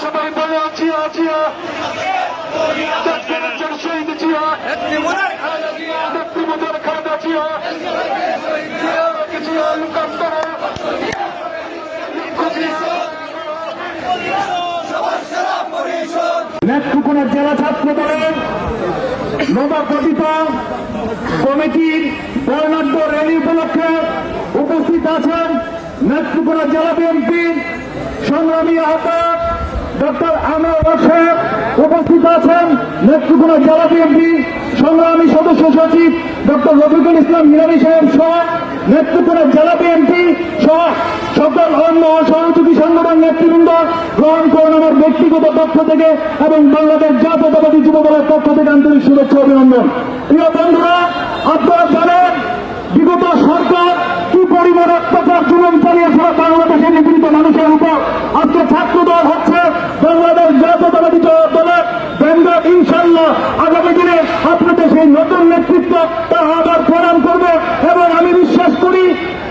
সবাই বলে নেত্রকোনা জেলা ছাত্র দলের নবগঠিত কমিটির বর্ণাঢ্য র্যালি উপলক্ষে উপস্থিত আছেন নেত্রকোনা জেলা বিএনপির সংগ্রামী আহ্বায়ক ডক্টর আনোয়ার হোসেন উপস্থিত আছেন। নেত্রকোনা জেলা বিএনপি সংগ্রামী সদস্য সচিব ডক্টর রফিকুল ইসলাম মিরানি সাহেব সহ নেত্রকোনা জেলা বিএনপি সহ সকল অন্য সহযোগী সংগঠন নেতৃবৃন্দ গ্রহণ করুন আমার ব্যক্তিগত পক্ষ থেকে এবং বাংলাদেশ জাতীয়তাবাদী যুব দলের পক্ষ থেকে আন্তরিক শুভেচ্ছা অভিনন্দন। প্রিয় বন্ধুরা, আপনারা জানেন বিগত সরকার কি পরিমাণ অত্যাচার জুলুম চালিয়েছিল বাংলাদেশের নিপীড়িত মানুষের উপর? আজকে ছাত্র দল হচ্ছে বাংলাদেশ জাতীয়তাবাদী দ- দলের ব্যান্ড ইনশাল্লাহ আগামী দিনে আপনাদের সেই নতুন নেতৃত্ব তা আবার প্রদান করবে এবং আমি বিশ্বাস করি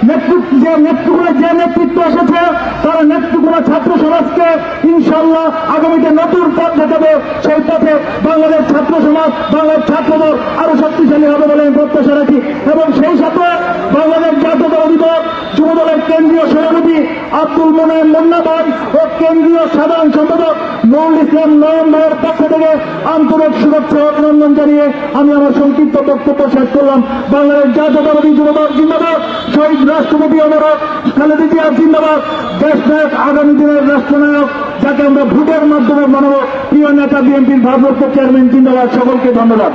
নেতৃত্ব যে নেতৃত্বের যে নেতৃত্ব এসেছে, তারা নেতৃত্বগুলো ছাত্র সমাজকে ইনশাল্লাহ আগামীতে নতুন পথ দেখাবে। সেই পথে বাংলাদেশ ছাত্র সমাজ, বাংলাদেশ ছাত্রদল আরও শক্তিশালী হবে বলে আমি প্রত্যাশা রাখি এবং সেই সাথে বাংলাদেশ জাতীয়তাবাদী দল যুব দলের কেন্দ্রীয় সভাপতি আব্দুল মোনায়েম মুন্না ভাই ও কেন্দ্রীয় সাধারণ সম্পাদক নুরুল ইসলাম নয়ন ভাইয়ের পক্ষ থেকে আন্তরিক শুভেচ্ছা অভিনন্দন জানিয়ে আমি আমার সংক্ষিপ্ত বক্তব্য শেষ করলাম। বাংলাদেশ জাতীয়তাবাদী যুব দল জিন্দাবাদ। শহীদ রাষ্ট্রপতি অমরক খালেদা জিয়া জিন্দাবাদ। দেশ নায়ক আগামী দিনের রাষ্ট্রনায়ক, যাকে আমরা ভোটের মাধ্যমে মানব। প্রিয় নেতা বিএনপির ভারপ্রাপ্ত চেয়ারম্যান জিন্দাবাদ। সকলকে ধন্যবাদ।